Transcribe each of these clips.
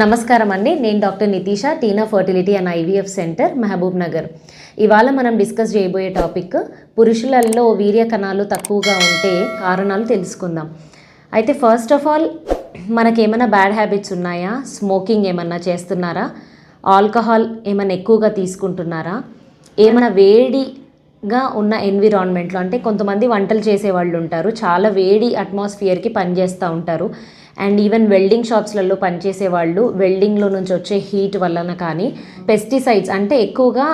నమస్కారం అండి నేను doctor Nitisha Tina fertility and IVF centre Mahabubnagar. ఇవాళ మనం డిస్కస్ చేయబోయే టాపిక్ పురుషులలో వీర్య కణాలు తక్కువగా ఉంటే కారణాలు తెలుసుకుందాం. అయితే ఫస్ట్ ఆఫ్ ఆల్ మనకేమైనా బ్యాడ్ హ్యాబిట్స్ ఉన్నాయా? స్మోకింగ్ ఏమన్నా చేస్తున్నారా? ఆల్కహాల్ ఏమైనా ఎక్కువగా తీసుకుంటున్నారా? ఏమైనా వేడి గా ఉన్న ఎన్విరాన్మెంట్లో. అంటే కొంతమంది వంటలు చేసే వాళ్ళు ఉంటారు చాలా వేడి అట్మాస్ఫియర్కి పనిచేస్తూ ఉంటారు. అండ్ ఈవెన్ వెల్డింగ్ షాప్స్లలో పనిచేసే వాళ్ళు వెల్డింగ్లో నుంచి వచ్చే హీట్ వలన కానీ పెస్టిసైడ్స్ అంటే ఎక్కువగా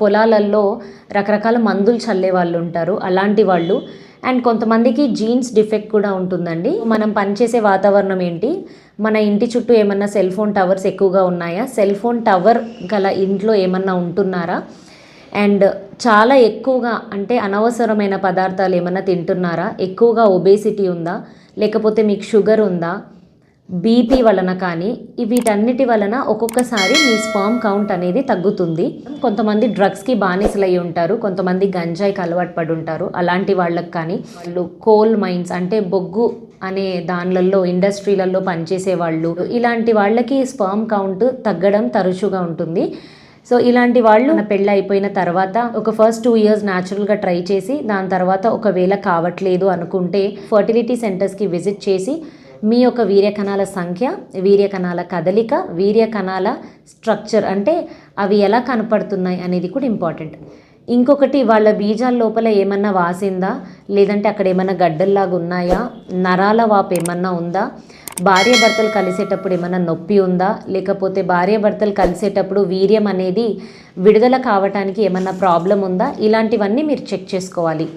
పొలాలలో రకరకాల మందులు చల్లే వాళ్ళు ఉంటారు అలాంటి వాళ్ళు. అండ్ కొంతమందికి జీన్స్ డిఫెక్ట్ కూడా ఉంటుందండి. మనం పనిచేసే వాతావరణం ఏంటి? మన ఇంటి చుట్టూ ఏమన్నా సెల్ ఫోన్ టవర్స్ ఎక్కువగా ఉన్నాయా? సెల్ ఫోన్ టవర్ గల ఇంట్లో ఏమన్నా ఉంటున్నారా? అండ్ చాలా ఎక్కువగా అంటే అనవసరమైన పదార్థాలు ఏమైనా తింటున్నారా? ఎక్కువగా ఒబేసిటీ ఉందా? లేకపోతే మీకు షుగర్ ఉందా? బీపీ వలన కానీ వీటన్నిటి వలన ఒక్కొక్కసారి మీ స్పామ్ కౌంట్ అనేది తగ్గుతుంది. కొంతమంది డ్రగ్స్కి బానిసలయ్యి ఉంటారు కొంతమంది గంజాయికి అలవాటు పడి ఉంటారు. అలాంటి వాళ్ళకి కానీ వాళ్ళు కోల్ మైన్స్ అంటే బొగ్గు అనే దానిలలో ఇండస్ట్రీలలో పనిచేసే వాళ్ళు ఇలాంటి వాళ్ళకి స్పామ్ కౌంట్ తగ్గడం తరచుగా ఉంటుంది. సో ఇలాంటి వాళ్ళు నా పెళ్ళి అయిపోయిన తర్వాత ఒక ఫస్ట్ టూ ఇయర్స్ న్యాచురల్గా ట్రై చేసి దాని తర్వాత ఒకవేళ కావట్లేదు అనుకుంటే ఫర్టిలిటీ సెంటర్స్కి విజిట్ చేసి మీ యొక్క వీర్యకణాల సంఖ్య వీర్యకణాల కదలిక వీర్యకణాల స్ట్రక్చర్ అంటే అవి ఎలా కనపడుతున్నాయి అనేది కూడా ఇంపార్టెంట్ ఇంకొకటి వాళ్ళ బీజాల లోపల ఏమన్నా వాసిందా? లేదంటే అక్కడ ఏమన్నా గడ్డల్లాగా ఉన్నాయా? నరాల వాపు ఏమన్నా ఉందా? భార్య భర్తలు కలిసేటప్పుడు ఏమైనా నొప్పి ఉందా? లేకపోతే భార్య భర్తలు కలిసేటప్పుడు వీర్యం అనేది విడుదల కావటానికి ఏమన్నా ప్రాబ్లం ఉందా? ఇలాంటివన్నీ మీరు చెక్ చేసుకోవాలి.